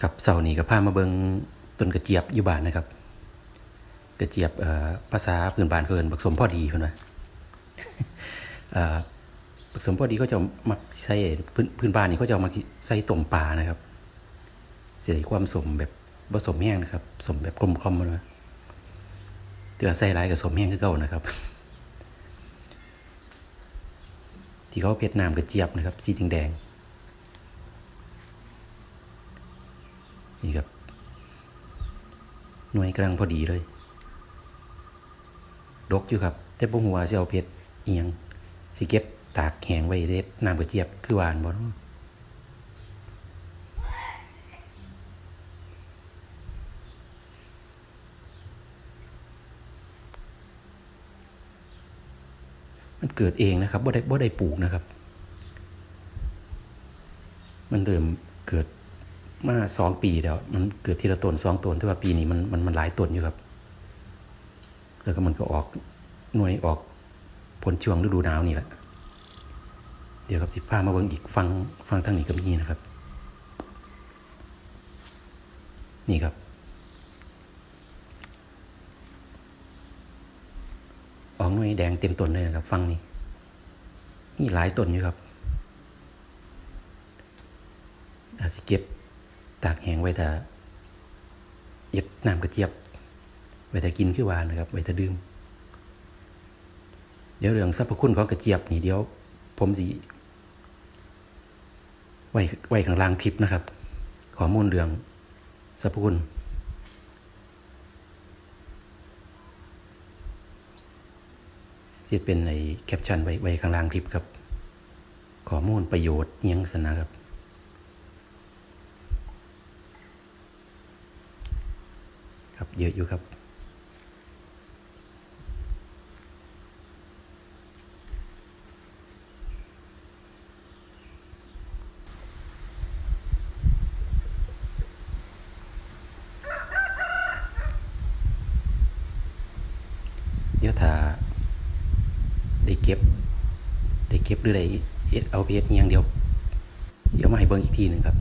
ครับเสาร์นี้ก็พามาเบิงต้นกระเจี๊ยบอยู่บ้านนะครับ กระเจี๊ยบเอ่อภาษาพื้นบ้านเขาเอินบักสมพอดีเพิ่นว่าเอ่อบักสมพอดีเขาจะมักใส่พื้นพื้นบ้านนี่เขาจะเอามาใส่ต้มปลานะครับเสิได้ความสมแบบบ่สมแห้งนะครับ สมแบบกลมกล่อมเพิ่นว่าต่ว่าใส่หลายก็สมแห้งคือเก่านะครับ ที่เขาเพ็ดน้ำกระเจี๊ยบนะครับ สีแดงๆ นี่ครับ หน่วยกลางพอดีเลยดกอยู่ครับ แต่บ่ฮู้ว่าสิเอาเพชรอียงสิเก็บตากแห้งไว้เด็ดน้ำกระเจี๊ยบคือหวานบ่มันเกิดเองนะครับบ่ได้บ่ได้ปลูกนะครับ มันเริ่มเกิด มาสองปีแล้ว มันเกิดทีละตนสองตนแต่ว่าปีนี้มันมันมันหลายตนอยู่ครับ แล้วก็มันก็ออกหน่วยออกผลช่วงฤดูหนาวนี่แหละ เดี๋ยวครับสิพามาเบิ่งอีกฟังฟังทางนี้ก็มีนะครับ นี่ครับ ออกหน่วยแดงเต็มต้นเลยนะครับ ฟังนี้นี่หลายต้นอยู่ครับอาจจะเก็บ ตากแห้งไว้ถ้าเย็บน้ำกระเจี๊ยบ ไว้ถ้ากินคือวานนะครับ ไว้ถ้าดื่ม เดี๋ยวเรื่องสรรพคุณของกระเจี๊ยบนี่เดี๋ยว ผมสิไว้ไว้ข้างล่างคลิปนะครับ ข้อมูลเรื่องสรรพคุณเสียเป็นในแคปชั่นไว้ไว้ข้างล่างคลิปครับ ข้อมูลประโยชน์ยังสนะครับ ครับ เยอะอยู่ครับ เดี๋ยวถ้าได้เก็บ ได้เก็บหรือได้เฮ็ดเอาไปเฮ็ดอิหยังเดียวสิเอามาให้เบิ่งอีกทีหนึ่งครับ